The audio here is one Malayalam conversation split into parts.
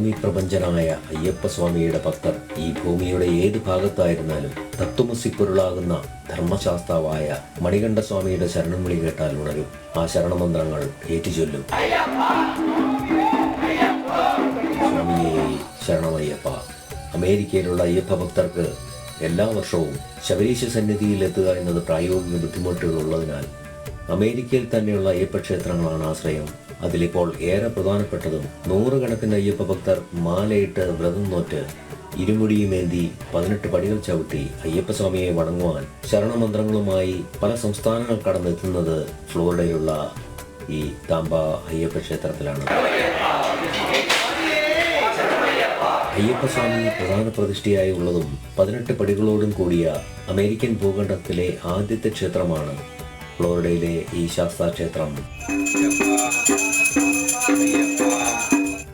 ഭൂമി പ്രപഞ്ചനായ അയ്യപ്പസ്വാമിയുടെ ഭക്തർ ഈ ഭൂമിയുടെ ഏത് ഭാഗത്തായിരുന്നാലും തത്വമസി പൊരുളാകുന്ന ധർമ്മശാസ്താവായ മണികണ്ഠസ്വാമിയുടെ ശരണം വിളി കേട്ടാൽ ഉണരും. ആ ശരണമന്ത്രങ്ങൾ ഏറ്റുചൊല്ലും. ശരണമയ്യപ്പ അമേരിക്കയിലുള്ള അയ്യപ്പ ഭക്തർക്ക് എല്ലാ വർഷവും ശബരീശ സന്നിധിയിൽ എത്തുക എന്നത് പ്രായോഗിക ബുദ്ധിമുട്ടുകൾ ഉള്ളതിനാൽ അമേരിക്കയിൽ തന്നെയുള്ള അയ്യപ്പ ക്ഷേത്രങ്ങളാണ് ആശ്രയം. അതിലിപ്പോൾ ഏറെ പ്രധാനപ്പെട്ടതും നൂറുകണക്കിന് അയ്യപ്പ ഭക്തർ മാലയിട്ട് വ്രതം നോറ്റ് ഇരുമുടിയുമേന്തി പതിനെട്ട് പടികൾ ചവിട്ടി അയ്യപ്പസ്വാമിയെ വണങ്ങുവാൻ ശരണമന്ത്രങ്ങളുമായി പല സംസ്ഥാനങ്ങൾ കടന്നെത്തുന്നത് ഫ്ലോറിഡയിലുള്ള ഈ താമ്പ അയ്യപ്പ ക്ഷേത്രത്തിലാണ്. അയ്യപ്പസ്വാമി പ്രധാന പ്രതിഷ്ഠയായി ഉള്ളതും പതിനെട്ട് പടികളോടും കൂടിയ അമേരിക്കൻ ഭൂഖണ്ഡത്തിലെ ആദ്യത്തെ ക്ഷേത്രമാണ് ഫ്ലോറിഡയിലെ ഈ ശാസ്താ ക്ഷേത്രം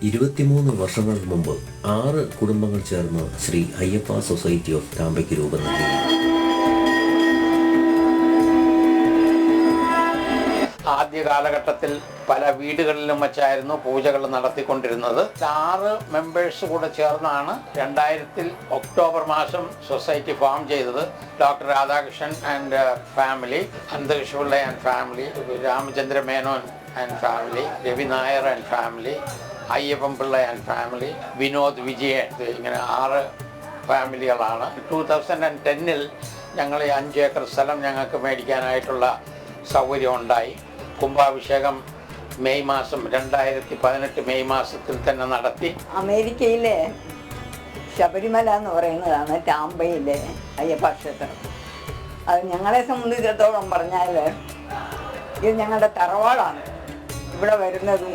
ഇരുപത്തിമൂന്ന് വർഷങ്ങൾക്ക് മുമ്പ് ആറ് കുടുംബങ്ങൾ ചേർന്ന് ശ്രീ അയ്യപ്പ സൊസൈറ്റി ഓഫ് താമ്പയ്ക്ക് രൂപം നൽകി. ആദ്യ കാലഘട്ടത്തിൽ പല വീടുകളിലും വെച്ചായിരുന്നു പൂജകൾ നടത്തിക്കൊണ്ടിരുന്നത്. ആറ് മെമ്പേഴ്സ് കൂടെ ചേർന്നാണ് രണ്ടായിരത്തിൽ ഒക്ടോബർ മാസം സൊസൈറ്റി ഫോം ചെയ്തത്. ഡോക്ടർ രാധാകൃഷ്ണൻ ആൻഡ് ഫാമിലി അന്തരീക്ഷ Pillai and family Ramachandra Menon and family Ravi Nair and family Ayyappan Pillai and family Vinod Vijayan ഇങ്ങനെ ആറ് ഫാമിലികളാണ് ടൂ തൗസൻഡ് ആൻഡ് ടെന്നിൽ ഞങ്ങൾ ഈ അഞ്ച് ഏക്കർ സ്ഥലം ഞങ്ങൾക്ക് മേടിക്കാനായിട്ടുള്ള സൗകര്യം ഉണ്ടായി കുംഭാഭിഷേകം മെയ് മാസം രണ്ടായിരത്തി പതിനെട്ട് മെയ് മാസത്തിൽ തന്നെ നടത്തി. അമേരിക്കയിലെ ശബരിമല എന്ന് പറയുന്നതാണ് ടാമ്പയിലെ അയ്യപ്പ ക്ഷേത്രം. അത് ഞങ്ങളെ സംബന്ധിച്ചിടത്തോളം പറഞ്ഞാൽ ഇത് ഞങ്ങളുടെ തറവാടാണ്. ഇവിടെ വരുന്നതും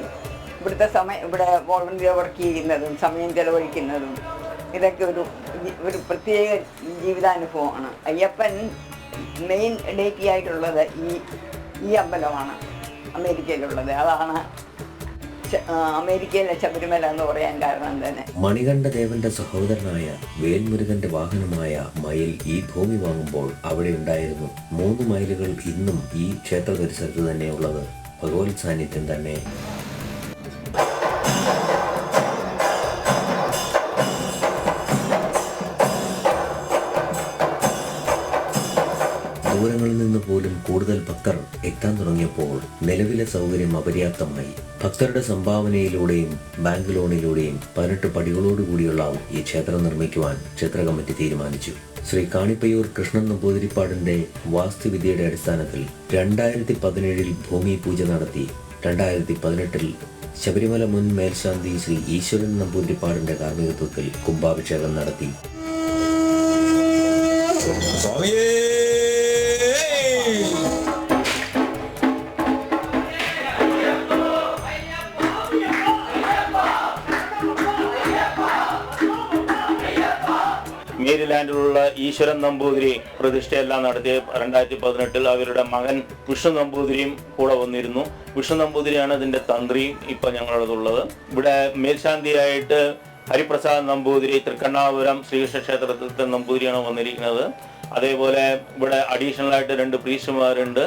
ഇവിടുത്തെ സമയം ഇവിടെ വോളണ്ടിയർ വർക്ക് ചെയ്യുന്നതും സമയം ചെലവഴിക്കുന്നതും ഇതൊക്കെ ഒരു ഒരു പ്രത്യേക ജീവിതാനുഭവമാണ്. അയ്യപ്പൻ മെയിൻ ഡേറ്റി ആയിട്ടുള്ളത് ഈ ഈ അമ്പലമാണ് അമേരിക്കയിലുള്ളത്. അതാണ് അമേരിക്കയിലെ ശബരിമല എന്ന് പറയാൻ കാരണം തന്നെ. മണികണ്ഠദേവന്റെ സഹോദരനായ വേൽമുരുകന്റെ വാഹനമായ മയിൽ ഈ ഭൂമി വാങ്ങുമ്പോൾ അവിടെ ഉണ്ടായിരുന്നു മൂന്ന് മൈലുകൾ ഇന്നും ഈ ക്ഷേത്ര പരിസരത്ത് തന്നെയുള്ളത്. ഭഗവത് സാന്നിധ്യം തന്നെ. ദൂരങ്ങളിൽ നിന്ന് പോലും കൂടുതൽ ഭക്തർ എത്താൻ തുടങ്ങിയപ്പോൾ നിലവിലെ സൗകര്യം അപര്യാപ്തമായി. ഭക്തരുടെ സംഭാവനയിലൂടെയും ബാങ്ക് ലോണിലൂടെയും പതിനെട്ട് പടികളോടുകൂടിയുള്ള ഈ ക്ഷേത്രം നിർമ്മിക്കുവാൻ ക്ഷേത്ര കമ്മിറ്റി തീരുമാനിച്ചു. ശ്രീ കാണിപ്പയ്യൂർ കൃഷ്ണൻ നമ്പൂതിരിപ്പാടിന്റെ വാസ്തുവിദ്യയുടെ അടിസ്ഥാനത്തിൽ രണ്ടായിരത്തി പതിനേഴിൽ ഭൂമി പൂജ നടത്തി രണ്ടായിരത്തി പതിനെട്ടിൽ ശബരിമല മുൻ മേൽശാന്തി ശ്രീ ഈശ്വരൻ നമ്പൂതിരിപ്പാടിന്റെ കാർമ്മികത്വത്തിൽ കുംഭാഭിഷേകം നടത്തി. സ്വാമിയേ! ഈശ്വരൻ നമ്പൂതിരി പ്രതിഷ്ഠയെല്ലാം നടത്തി രണ്ടായിരത്തി പതിനെട്ടിൽ അവരുടെ മകൻ വിഷ്ണു നമ്പൂതിരിയും കൂടെ വന്നിരുന്നു. വിഷ്ണു നമ്പൂതിരിയാണ് ഇതിന്റെ തന്ത്രിയും ഇപ്പൊ ഞങ്ങളുള്ളത് ഇവിടെ മേൽശാന്തിയായിട്ട് ഹരിപ്രസാദ് നമ്പൂതിരി തൃക്കണ്ണാപുരം ശ്രീകൃഷ്ണ ക്ഷേത്രത്തിലത്തെ നമ്പൂതിരിയാണ് വന്നിരിക്കുന്നത്. അതേപോലെ ഇവിടെ അഡീഷണൽ ആയിട്ട് രണ്ട് പ്രീസ്റ്റുമാരുണ്ട്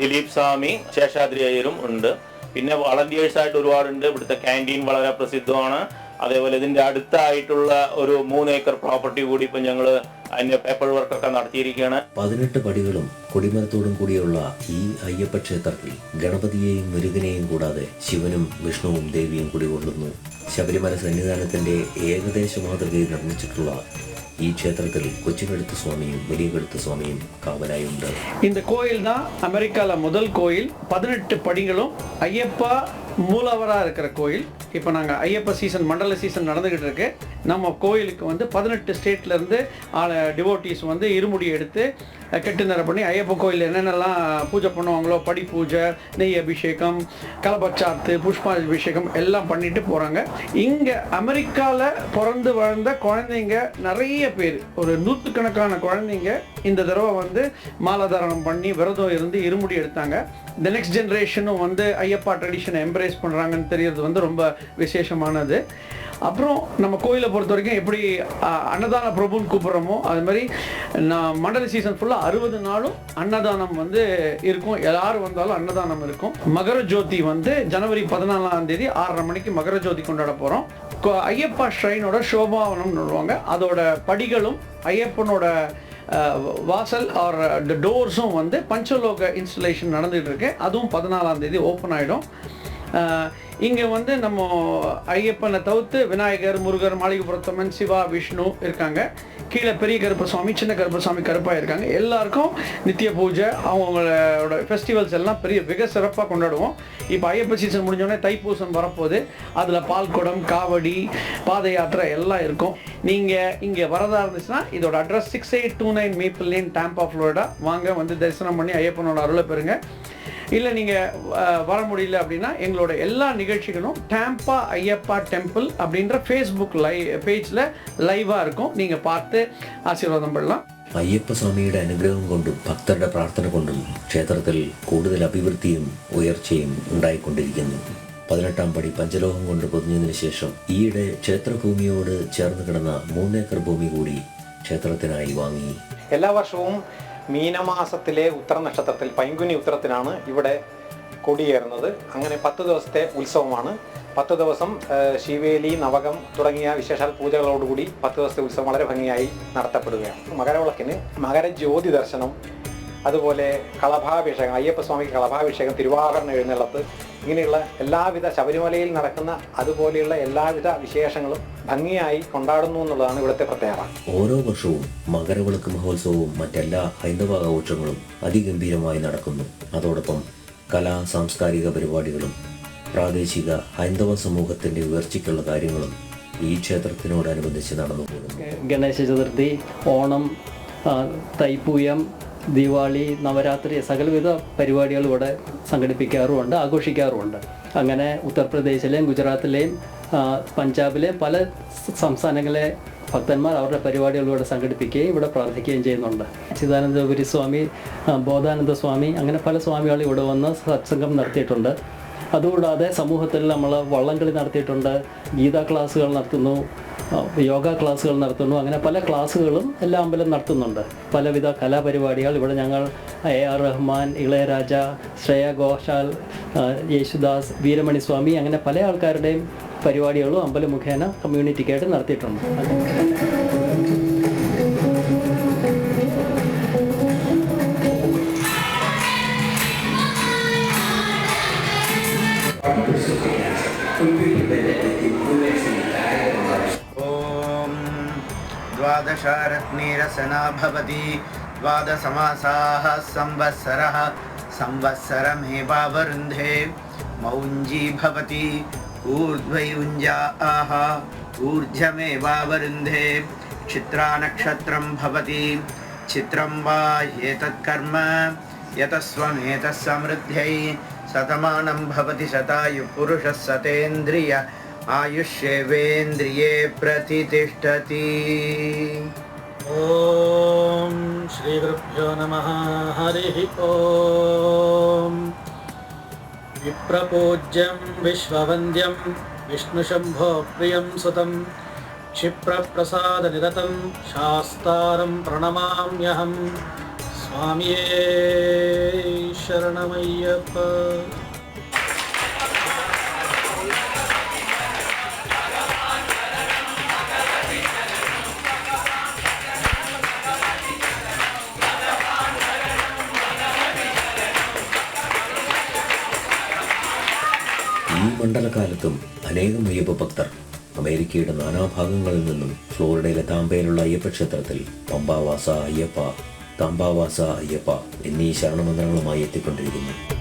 ദിലീപ് സ്വാമി ശേഷാദ്രി അയ്യരും ഉണ്ട്. പിന്നെ വളണ്ടിയേഴ്സ് ആയിട്ട് ഒരുപാടുണ്ട്. ഇവിടുത്തെ ക്യാന്റീൻ വളരെ പ്രസിദ്ധമാണ്. അതേപോലെ ഇതിന്റെ അടുത്തായിട്ടുള്ള ഒരു മൂന്ന് ഏക്കർ പ്രോപ്പർട്ടി കൂടി ഇപ്പം ഞങ്ങൾ അതിന്റെ പേപ്പർ വർക്കൊക്കെ നടത്തിയിരിക്കുകയാണ് പതിനെട്ട് പടികളും കൊടിമരത്തോടും കൂടിയുള്ള ഈ അയ്യപ്പ ക്ഷേത്രത്തിൽ ഗണപതിയെയും മുരുകനെയും കൂടാതെ ശിവനും വിഷ്ണുവും ദേവിയും കുടികൊള്ളുന്നു ശബരിമല സന്നിധാനത്തിന്റെ ഏകദേശ മാതൃകയിൽ നിർമ്മിച്ചിട്ടുള്ള ഈ ക്ഷേത്രത്തിൽ കൊച്ചുകഴുത്ത് സ്വാമിയും വലിയ കഴുത്ത് സ്വാമിയും കാവലായുണ്ട് இந்த கோயில் தான் அமெரிக்காவில் முதல் கோயில் பதினெட்டு படிகளும் ஐயப்பா மூலவராக இருக்கிற கோயில். இப்போ நாங்கள் ஐயப்ப சீசன் மண்டல சீசன் நடந்துக்கிட்டு இருக்கு. நம்ம கோயிலுக்கு வந்து பதினெட்டு ஸ்டேட்லேருந்து டிவோட்டீஸ் வந்து இருமுடி எடுத்து கெட்டு நிற பண்ணி ஐயப்ப கோயில் என்னென்னலாம் பூஜை பண்ணுவாங்களோ படி பூஜை நெய் அபிஷேகம் கலபச்சாத்து புஷ்பாபிஷேகம் எல்லாம் பண்ணிட்டு போகிறாங்க இங்கே அமெரிக்காவில் பிறந்து வளர்ந்த குழந்தைங்க நிறைய பேர். ஒரு நூற்றுக்கணக்கான குழந்தைங்க இந்த தடவை வந்து மாலாதாரணம் பண்ணி விரதம் இருந்து இருமுடி எடுத்தாங்க. இந்த நெக்ஸ்ட் ஜென்ரேஷனும் வந்து ஐயப்பா ட்ரெடிஷனை எம்ப்ரேஸ் பண்ணுறாங்கன்னு தெரியறது வந்து ரொம்ப விசேஷமானது. அப்புறம் நம்ம கோயிலை பொறுத்த வரைக்கும் எப்படி அன்னதான பிரபுன்னு கூப்பிட்றோமோ அது மாதிரி நான் மண்டல சீசன் ஃபுல்லாக அறுபது நாளும் அன்னதானம் வந்து இருக்கும். யார் வந்தாலும் அன்னதானம் இருக்கும். மகர ஜோதி வந்து ஜனவரி பதினாலாம் தேதி ஆறரை மணிக்கு மகர ஜோதி கொண்டாட போகிறோம் ஐயப்பா ஷ்ரைனோட சோபாவனம்னு சொல்லுவாங்க. அதோட படிகளும் ஐயப்பனோட வாசல் ஆர் டோர்ஸும் வந்து பஞ்சலோக இன்ஸ்டலேஷன் நடந்துகிட்டு இருக்கு. அதுவும் பதினாலாம் தேதி ஓப்பன் ஆகிடும் இங்கே வந்து நம்ம ஐயப்பனை தவிர்த்து விநாயகர் முருகர் மாளிகைபுரத்தம்மன் சிவா விஷ்ணு இருக்காங்க. கீழே பெரிய கருப்பசாமி சின்ன கருப்பசாமி கருப்பாக இருக்காங்க. எல்லாருக்கும் நித்திய பூஜை அவங்களோட ஃபெஸ்டிவல்ஸ் எல்லாம் பெரிய மிக சிறப்பாக கொண்டாடுவோம். இப்போ ஐயப்ப சீசன் முடிஞ்சோடனே தைப்பூசம் வரப்போகுது. அதில் பால்குடம் காவடி பாத யாத்திரை எல்லாம் இருக்கும். நீங்கள் இங்கே வரதா இருந்துச்சுன்னா இதோட address six eight two nine maple lane Tampa Florida வாங்க வந்து தரிசனம் பண்ணி ஐயப்பனோட அருளை பெறுங்க. இல்லை நீங்கள் வர முடியல அப்படின்னா எங்களோட எல்லா நிகழ்ச்சிகளும் டேம்பா ஐயப்பா டெம்பிள் அப்படின்ற ஃபேஸ்புக் லை பேஜில் லைவாக இருக்கும் நீங்கள் பார்த்து ஆசீர்வாதம் பண்ணலாம் അയ്യപ്പ സ്വാമിയുടെ അനുഗ്രഹം കൊണ്ടും ഭക്തരുടെ പ്രാർത്ഥന കൊണ്ടും ക്ഷേത്രത്തിൽ കൂടുതൽ അഭിവൃദ്ധിയും ഉയർച്ചയും ഉണ്ടായിക്കൊണ്ടിരിക്കുന്നു പതിനെട്ടാം പടി പഞ്ചലോഹം കൊണ്ട് പൊതിഞ്ഞതിനു ശേഷം ഈയിടെ ക്ഷേത്രഭൂമിയോട് ചേർന്ന് കിടന്ന മൂന്നേക്കർ ഭൂമി കൂടി ക്ഷേത്രത്തിനായി വാങ്ങി എല്ലാ വർഷവും മീനമാസത്തിലെ ഉത്തര നക്ഷത്രത്തിൽ പൈങ്കുനി ഉത്തരത്തിനാണ് ഇവിടെ കൊടിയേറുന്നത്. അങ്ങനെ പത്ത് ദിവസത്തെ ഉത്സവമാണ്. പത്ത് ദിവസം ശിവേലി നവകം തുടങ്ങിയ വിശേഷാൽ പൂജകളോടുകൂടി പത്ത് ദിവസത്തെ ഉത്സവം വളരെ ഭംഗിയായി നടത്തപ്പെടുകയാണ്. മകരവിളക്കിന് മകരജ്യോതി ദർശനം അതുപോലെ കളഭാഭിഷേകം അയ്യപ്പസ്വാമിക്ക് കളഭാഭിഷേകം തിരുവാഭരണ എഴുന്നള്ളത്ത് ഇങ്ങനെയുള്ള എല്ലാവിധ ശബരിമലയിൽ നടക്കുന്ന അതുപോലെയുള്ള എല്ലാവിധ വിശേഷങ്ങളും ഭംഗിയായി കൊണ്ടാടുന്നു എന്നുള്ളതാണ് ഇവിടുത്തെ പ്രത്യേകത. ഓരോ വർഷവും മകരവിളക്ക് മഹോത്സവവും മറ്റെല്ലാ ഹൈന്ദവ ആഘോഷങ്ങളും അതിഗംഭീരമായി നടക്കുന്നു. അതോടൊപ്പം കലാ സാംസ്കാരിക പരിപാടികളും പ്രാദേശിക ഹൈന്ദവ സമൂഹത്തിന്റെ ഉയർച്ചയ്ക്കുള്ള കാര്യങ്ങളും ഈ ക്ഷേത്രത്തിനോടനുബന്ധിച്ച് നടന്നു പോകുന്നു ഗണേശ ചതുർത്ഥി ഓണം തൈപ്പൂയം ദിവാളി നവരാത്രി സകലവിധ പരിപാടികൾ ഇവിടെ സംഘടിപ്പിക്കാറുമുണ്ട് ആഘോഷിക്കാറുമുണ്ട്. അങ്ങനെ ഉത്തർപ്രദേശിലെയും ഗുജറാത്തിലെയും പഞ്ചാബിലെ പല സംസ്ഥാനങ്ങളെ ഭക്തന്മാർ അവരുടെ പരിപാടികൾ ഇവിടെ സംഘടിപ്പിക്കുകയും ഇവിടെ പ്രാർത്ഥിക്കുകയും ചെയ്യുന്നുണ്ട്. ചിദാനന്ദപുരി സ്വാമി ബോധാനന്ദ സ്വാമി അങ്ങനെ പല സ്വാമികൾ ഇവിടെ വന്ന് സത്സംഗം നടത്തിയിട്ടുണ്ട്. അതുകൂടാതെ സമൂഹത്തിൽ നമ്മൾ വള്ളംകളി നടത്തിയിട്ടുണ്ട് ഗീതാ ക്ലാസ്സുകൾ നടത്തുന്നു യോഗ ക്ലാസ്സുകൾ നടത്തുന്നു. അങ്ങനെ പല ക്ലാസ്സുകളും എല്ലാ അമ്പലം നടത്തുന്നുണ്ട്. പലവിധ കലാപരിപാടികൾ. ഇവിടെ ഞങ്ങൾ എ ആർ റഹ്മാൻ ഇളയരാജ ശ്രേയ ഘോഷാൽ യേശുദാസ് വീരമണി സ്വാമി അങ്ങനെ പല ആൾക്കാരുടെയും പരിപാടികളും അമ്പലം മുഖേന കമ്മ്യൂണിറ്റിക്കായിട്ട് നടത്തിയിട്ടുണ്ട്. द्वादशारत्नीरसना भवति द्वादशमासाः संवत्सरः। संवत्सरमेवावरुन्धे मौञ्जी भवति। ऊर्ध्वयुञ्जा आह। ऊर्ध्वमेवावरुन्धे चित्रानक्षत्रं भवति। चित्रं वा एतत्कर्म। यतस्वमेतः समृद्ध्यै शतमानं भवति शतायुः सतेन्द्रिय। आयुष्येवेन्द्रिये प्रतितिष्ठति। ॐ श्रीगुरुभ्यो नमः। हरिः ॐ विप्रपूज्यं विश्ववन्द्यं विष्णुशम्भो प्रियं सुतं क्षिप्रप्रसादनिरतं शास्तारं प्रणमाम्यहं स्वामिये शरणमय्यप्प ഈ മണ്ഡലകാലത്തും അനേകം അയ്യപ്പ ഭക്തർ അമേരിക്കയുടെ നാനാഭാഗങ്ങളിൽ നിന്നും ഫ്ലോറിഡയിലെ താമ്പയിലുള്ള അയ്യപ്പ ക്ഷേത്രത്തിൽ പമ്പാവാസ അയ്യപ്പ താമ്പാവാസ അയ്യപ്പ എന്നീ ശരണമന്ത്രങ്ങളുമായി എത്തിക്കൊണ്ടിരിക്കുന്നു.